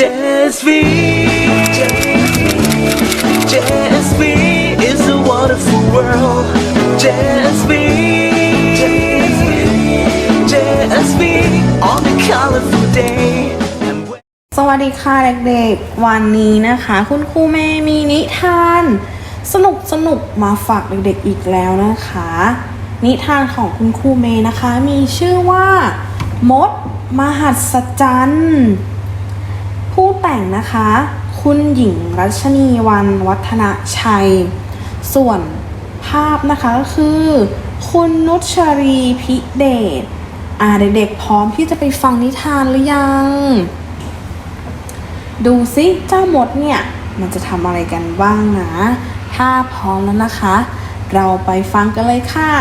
JSV JSV is a wonderful world JSV JSV on a colorful day สวัสดีค่ะเด็กๆ วันนี้นะคะ คุณครูเมมีนิทาน สนุกสนุกมาฝากเด็กๆอีกแล้วนะคะ นิทานของคุณครูเมย์นะคะ มีชื่อว่ามดมหัศจรรย์ ผู้แต่งนะคะ คุณหญิงรัชนีวันวัฒนชัย ส่วนภาพนะคะก็คือ คุณนุชรีพิเดชอ่าเด็กๆพร้อมที่จะไปฟังนิทานหรือยัง ดูซิเจ้ามดเนี่ย มันจะทำอะไรกันบ้างนะ ถ้าพร้อมแล้วนะคะ เราไปฟังกันเลยค่ะ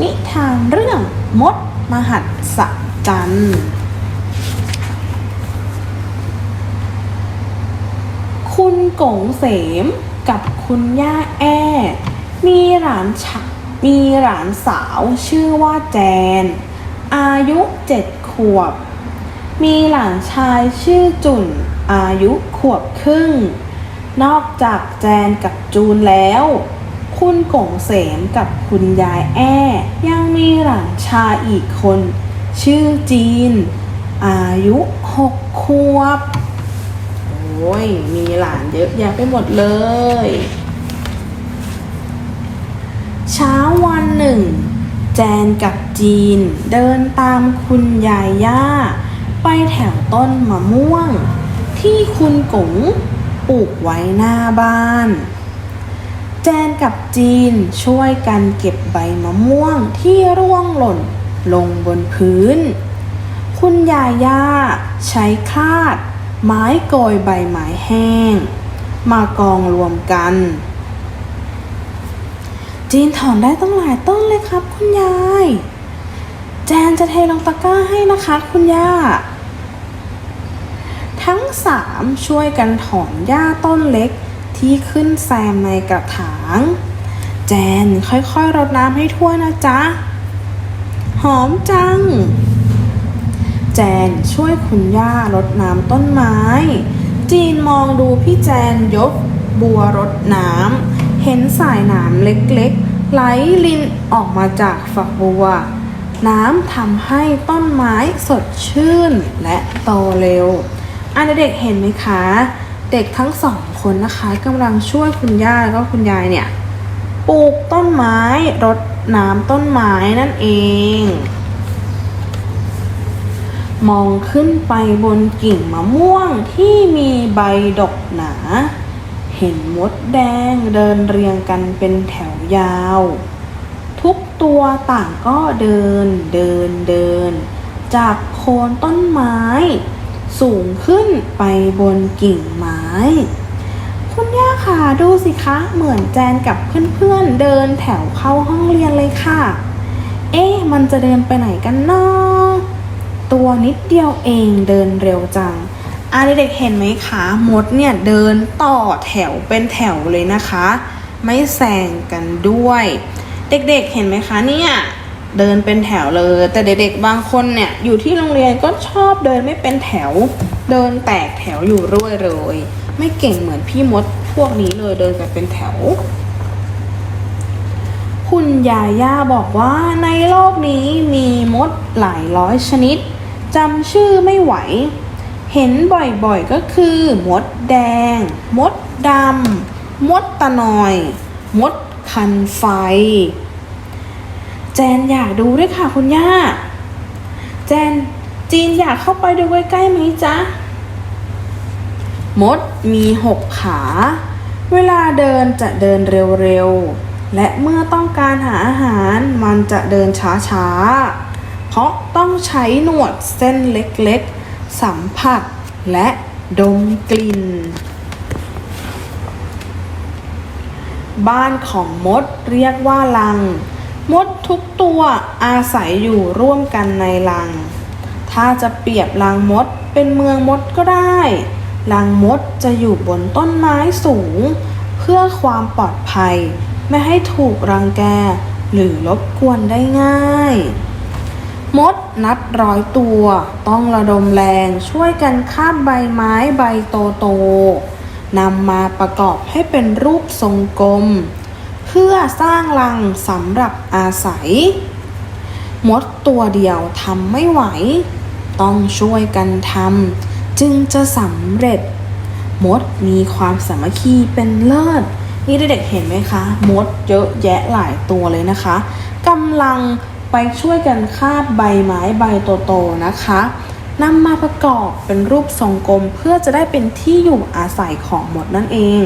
นิทานเรื่องมดมหัศจรรย์ คุณกงเสมกับคุณย่าแอ้ มีหลานชะมีหลานสาวชื่อว่าแจน อายุเจ็ดขวบ มีหลานชายชื่อจุนอายุขวบครึ่ง นอกจากแจนกับจูนแล้ว คุณกงเสมกับคุณยายแอ้ ยังมีหลานชายอีกคน ชื่อจีน อายุหกขวบ อ้ย มีหลานเยอะแยะไปหมดเลย เช้าวันหนึ่ง แจนกับจีนเดินตามคุณยายย่า ไปแถวต้นมะม่วง ที่คุณกงปลูกไว้หน้าบ้าน แจนกับจีนช่วยกันเก็บใบมะม่วงที่ร่วงหล่นลงบนพื้น คุณยายย่าใช้คาด ไม้โกยใบไม้แห้ง มากองรวมกัน จีนถอนได้ต้งหลายต้นเลยครับ คุณยาย แจนจะเทลงตะกร้าให้นะคะ คุณย่า ทั้งสามช่วยกันถอนหญ้าต้นเล็กที่ขึ้นแซมในกระถาง แจนค่อยๆรดน้ำให้ทั่วนะจ๊ะ หอมจัง แจนช่วยคุณย่ารดน้ำต้นไม้ จีนมองดูพี่แจนยกบัวรดน้ำเห็นสายน้ำเล็กๆ ไหลลินออกมาจากฝักบัว น้ำทำให้ต้นไม้สดชื่นและโตเร็ว อันเด็กเห็นไหมคะ เด็กทั้งสองคนนะคะกำลังช่วยคุณย่าแล้วก็คุณยายเนี่ยปลูกต้นไม้รดน้ำต้นไม้นั่นเอง มองขึ้นไปบนกิ่งมะม่วงที่มีใบดกหนา เห็นมดแดงเดินเรียงกันเป็นแถวยาว ทุกตัวต่างก็เดินเดินเดิน จากโคนต้นไม้ สูงขึ้นไปบนกิ่งไม้ คุณย่าค่ะดูสิคะ เหมือนแจนกับเพื่อนๆเดินแถวเข้าห้องเรียนเลยค่ะ เอ๊ะมันจะเดินไปไหนกันเนาะ ตัวนิดเดียวเองเดินเร็วจังอะเด็กๆเห็นไหมคะมดเนี่ยเดินต่อแถวเป็นแถวเลยนะคะ ไม่แซงกันด้วย เด็กๆเห็นไหมคะเนี่ยเดินเป็นแถวเลย แต่เด็กๆบางคนเนี่ยอยู่ที่โรงเรียนก็ชอบเดินไม่เป็นแถว เดินแตกแถวอยู่รื่อยเลยไม่เก่งเหมือนพี่มดพวกนี้เลยเดินกันเป็นแถว คุณยาย่าบอกว่าในโลกนี้มีมดหลายร้อยชนิด จำชื่อไม่ไหว เห็นบ่อยๆก็คือ มดแดง มดดำ มดตะนอย มดคันไฟ แจนอยากดูด้วยค่ะคุณย่า แจนจีนอยากเข้าไปดูใกล้ๆไหมจ๊ะ มดมีหกขา เวลาเดินจะเดินเร็วๆ และเมื่อต้องการหาอาหารมันจะเดินช้าๆ ราะต้องใช้หนวดเส้นเล็กๆ สัมผัสและดมกลิ่น บ้านของมดเรียกว่าลัง มดทุกตัวอาศัยอยู่ร่วมกันในลัง ถ้าจะเปรียบลังมดเป็นเมืองมดก็ได้ ลังมดจะอยู่บนต้นไม้สูง เพื่อความปลอดภัย ไม่ให้ถูกรังแกหรือรบกวนได้ง่าย มดนับร้อยตัว ต้องระดมแรงช่วยกันคาบใบไม้ใบโตโตๆนำมาประกอบให้เป็นรูปทรงกลม เพื่อสร้างรังสำหรับอาศัย มดตัวเดียวทำไม่ไหว ต้องช่วยกันทำจึงจะสำเร็จ มดมีความสามัคคีเป็นเลิศ นี่เด็กๆเห็นไหมคะ มดเยอะแยะหลายตัวเลยนะคะกำลัง ไปช่วยกันคาบใบไม้ใบโตๆนะคะนำมาประกอบเป็นรูปทรงกลมเพื่อจะได้เป็นที่อยู่อาศัยของมดนั่นเอง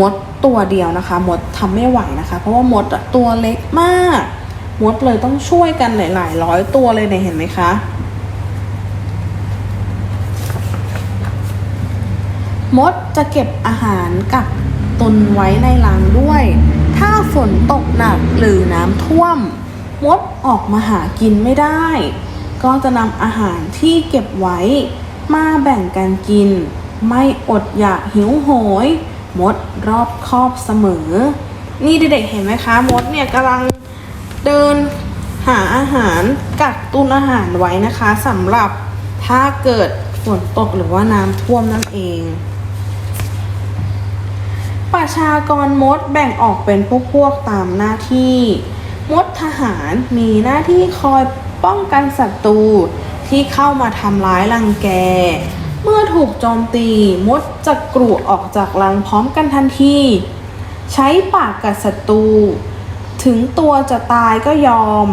มดตัวเดียวนะคะ มดทำไม่ไหวนะคะ เพราะว่ามดตัวเล็กมาก มดเลยต้องช่วยกันหลายๆร้อยตัวเลยเนี่ยเห็นไหมคะมดจะเก็บอาหารกับตุนไว้ในรังด้วย ถ้าฝนตกหนักหรือน้ำท่วม มดออกมาหากินไม่ได้ ก็จะนำอาหารที่เก็บไว้ มาแบ่งกันกิน ไม่อดอยากหิวโหย มดรอบคอบเสมอ นี่เด็กๆเห็นไหมคะ มดเนี่ยกำลังเดินหาอาหารกักตุนอาหารไว้นะคะสำหรับถ้าเกิดฝนตกหรือว่าน้ำท่วมนั่นเอง ประชากรมดแบ่งออกเป็นพวกพวกๆตามหน้าที่ มดทหารมีหน้าที่คอยป้องกันศัตรูที่เข้ามาทำร้ายรังแก เมื่อถูกโจมตีมดจะกรูออกจากรังพร้อมกันทันที ใช้ปากกัดศัตรูถึงตัวจะตายก็ยอม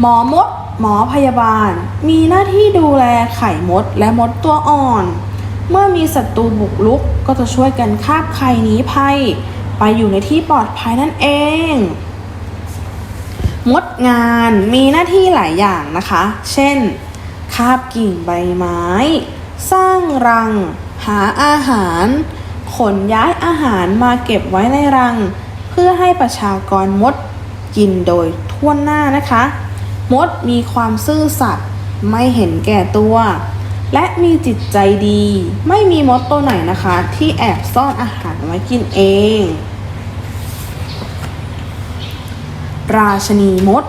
หมอมด หมอพยาบาล มีหน้าที่ดูแลไข่มดและมดตัวอ่อน เมื่อมีศัตรูบุกรุกก็จะช่วยกันคาบไข่หนีภัย ไปอยู่ในที่ปลอดภัยนั่นเอง มดงานมีหน้าที่หลายอย่างนะคะ เช่น คาบกิ่งใบไม้ สร้างรัง หาอาหาร ขนย้ายอาหารมาเก็บไว้ในรัง เพื่อให้ประชากรมดกินโดยทั่วหน้านะคะ มดมีความซื่อสัตย์ไม่เห็นแก่ตัว และมีจิตใจดี ไม่มีมดตัวไหนนะคะ ที่แอบซ่อนอาหารไว้กินเอง ราชนีมด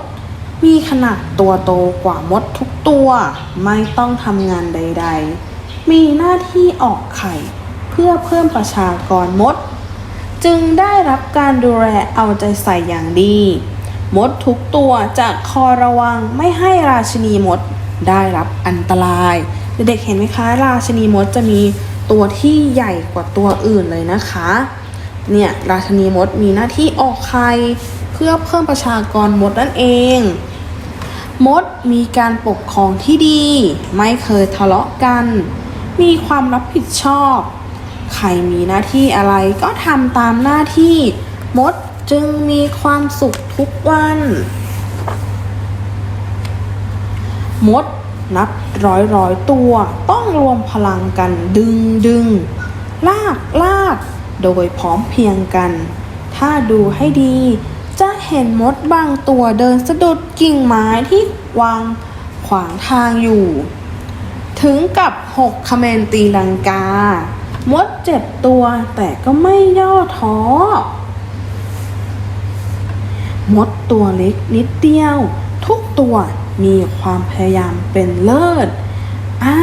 มีขนาดตัวโตกว่ามดทุกตัว ไม่ต้องทำงานใด ๆ มีหน้าที่ออกไข่ เพื่อเพิ่มประชากรมด จึงได้รับการดูแลเอาใจใส่อย่างดี มดทุกตัวจะคอยระวังไม่ให้ราชินีมดได้รับอันตราย เด็กๆเห็นไหมคะ ราชินีมดจะมีตัวที่ใหญ่กว่าตัวอื่นเลยนะคะ เนี่ยราชินีมดมีหน้าที่ออกไข่ พื่อเพิ่มประชากรมดนั่นเอง มดมีการปกครองที่ดี ไม่เคยทะเลาะกัน มีความรับผิดชอบ ใครมีหน้าที่อะไรก็ทำตามหน้าที่ มดจึงมีความสุขทุกวัน มดนับร้อยร้อยตัวต้องรวมพลังกันดึงดึงลากลากโดยพร้อมเพียงกัน ถ้าดูให้ดี จะเห็นมดบางตัวเดินสะดุดกิ่งไม้ที่วางขวางทางอยู่ ถึงกับหกคเมนตีลังกา มดเจ็บตัวแต่ก็ไม่ย่อท้อ มดตัวเล็กนิดเดียว ทุกตัวมีความพยายามเป็นเลิศ อ่า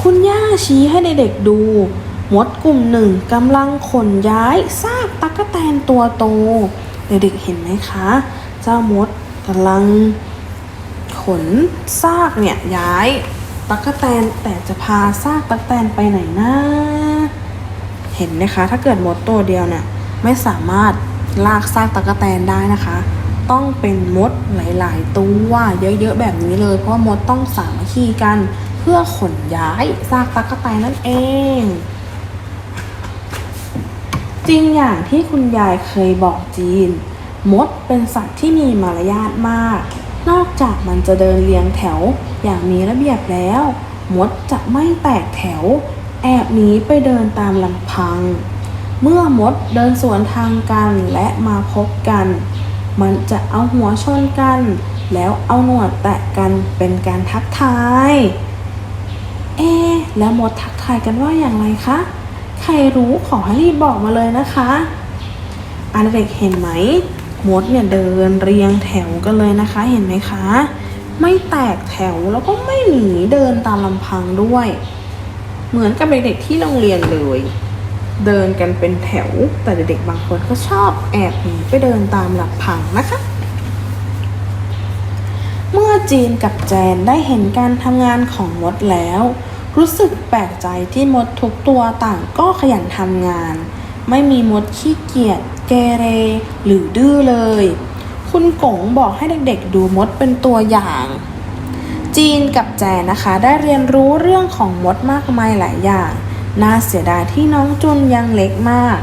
คุณย่าชี้ให้เด็กๆดู มดกลุ่มหนึ่งกำลังขนย้ายซากตั๊กแตนตัวโต เด็กๆเห็นไหมคะ เจ้ามดกำลังขนซากเนี่ยย้ายตั๊กแตนแต่จะพาซากตั๊กแตนไปไหนนะเห็นไหมคะ ถ้าเกิดมดตัวเดียวเนี่ยไม่สามารถลากซากตั๊กแตนได้นะคะ ต้องเป็นมดหลายๆตัวเยอะๆแบบนี้เลย เพราะมดต้องสามัคคีกันเพื่อขนย้ายซากตั๊กแตนนั่นเอง จริงอย่างที่คุณยายเคยบอกจีน มดเป็นสัตว์ที่มีมารยาทมาก นอกจากมันจะเดินเรียงแถวอย่างมีระเบียบแล้ว มดจะไม่แตกแถว แอบหนีไปเดินตามลำพัง เมื่อมดเดินสวนทางกันและมาพบกัน มันจะเอาหัวชนกัน แล้วเอาหนวดแตะกันเป็นการทักทาย เอ๊แล้วมดทักทายกันว่าอย่างไรคะ ใครรู้ขอให้รีบบอกมาเลยนะคะอันเด็กเห็นไหมมดเนี่ยเดินเรียงแถวกันเลยนะคะ เห็นไหมคะ ไม่แตกแถวแล้วก็ไม่หนีเดินตามลำพังด้วย เหมือนกับเด็กๆที่โรงเรียนเลย เดินกันเป็นแถว แต่เด็กๆบางคนก็ชอบแอบหนีไปเดินตามลำพังนะคะ เมื่อจีนกับแจนได้เห็นการทำงานของมดแล้ว รู้สึกแปลกใจที่มดทุกตัวต่างก็ขยันทำงาน ไม่มีมดขี้เกียจเกเร หรือดื้อเลย คุณกงบอกให้เด็กๆดูมดเป็นตัวอย่าง จีนกับแจนนะคะได้เรียนรู้เรื่องของมดมากมายหลายอย่าง น่าเสียดายที่น้องจุนยังเล็กมาก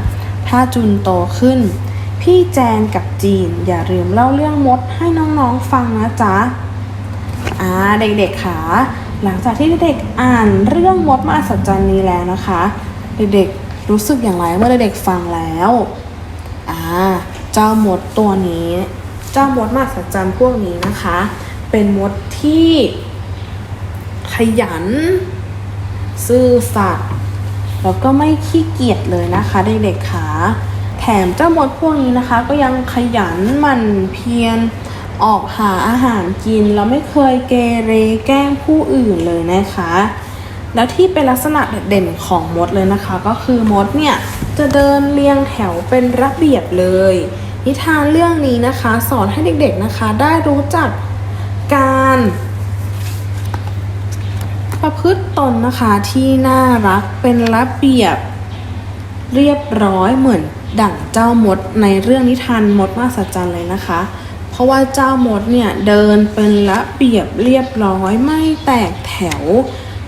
ถ้าจุนโตขึ้น พี่แจนกับจีนอย่าลืมเล่าเรื่องมดให้น้องๆฟังนะจ๊ะอ่าเด็กๆค่ะ หลังจากที่เด็กๆอ่านเรื่องมดมหัศจรรย์นี้แล้วนะคะ เด็กๆรู้สึกอย่างไรเมื่อเด็กๆฟังแล้วอ่าเจ้ามดตัวนี้ เจ้ามดมหัศจรรย์พวกนี้นะคะ เป็นมดที่ขยัน ซื่อสัตย์แล้วก็ไม่ขี้เกียจเลยนะคะเด็กๆค่ะแถมเจ้ามดพวกนี้นะคะ ก็ยังขยันหมั่นเพียร ออกหาอาหารกิน แล้วไม่เคยเกเรแกล้งผู้อื่นเลยนะคะ แล้วที่เป็นลักษณะเด่นของมดเลยนะคะ ก็คือมดเนี่ยจะเดินเรียงแถวเป็นระเบียบเลย นิทานเรื่องนี้นะคะ สอนให้เด็กๆนะคะ ได้รู้จักการ ประพฤติตนนะคะที่น่ารักเป็นระเบียบเรียบร้อยเหมือนดั่งเจ้ามดในเรื่องนิทานมดมาสัจจันเลยนะคะ ราะว่าเจ้ามดเนี่ยเดินเป็นระเบียบเรียบร้อยไม่แตกแถว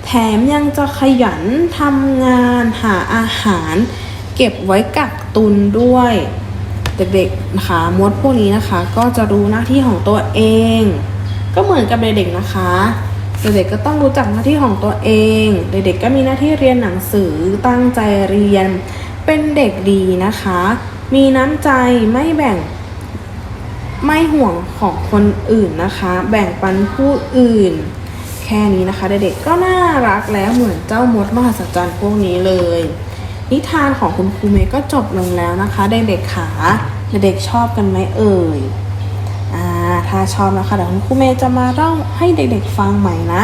แถมยังจะขยันทำงานหาอาหาร เก็บไว้กักตุนด้วยเด็กๆนะคะมดพวกนี้นะคะ ก็จะรู้หน้าที่ของตัวเอง ก็เหมือนกับเด็กๆนะคะเด็กๆก็ต้องรู้จักหน้าที่ของตัวเอง เด็กๆก็มีหน้าที่เรียนหนังสือตั้งใจเรียน เป็นเด็กดีนะคะ มีน้ำใจไม่แบ่ง ไม่ห่วงของคนอื่นนะคะ แบ่งปันผู้อื่น แค่นี้นะคะ เด็กๆก็น่ารักแล้วเหมือนเจ้ามดมหัศจรรย์พวกนี้เลย นิทานของคุณครูเมย์ก็จบลงแล้วนะคะเด็กๆขาเด็กๆชอบกันไหมเอ่ยอ่าถ้าชอบนะคะเดี๋ยวคุณครูเมย์จะมาเล่าให้เด็กๆฟังใหม่นะ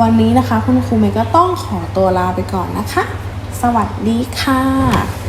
วันนี้นะคะ คุณครูเมย์ก็ต้องขอตัวลาไปก่อนนะคะ สวัสดีค่ะ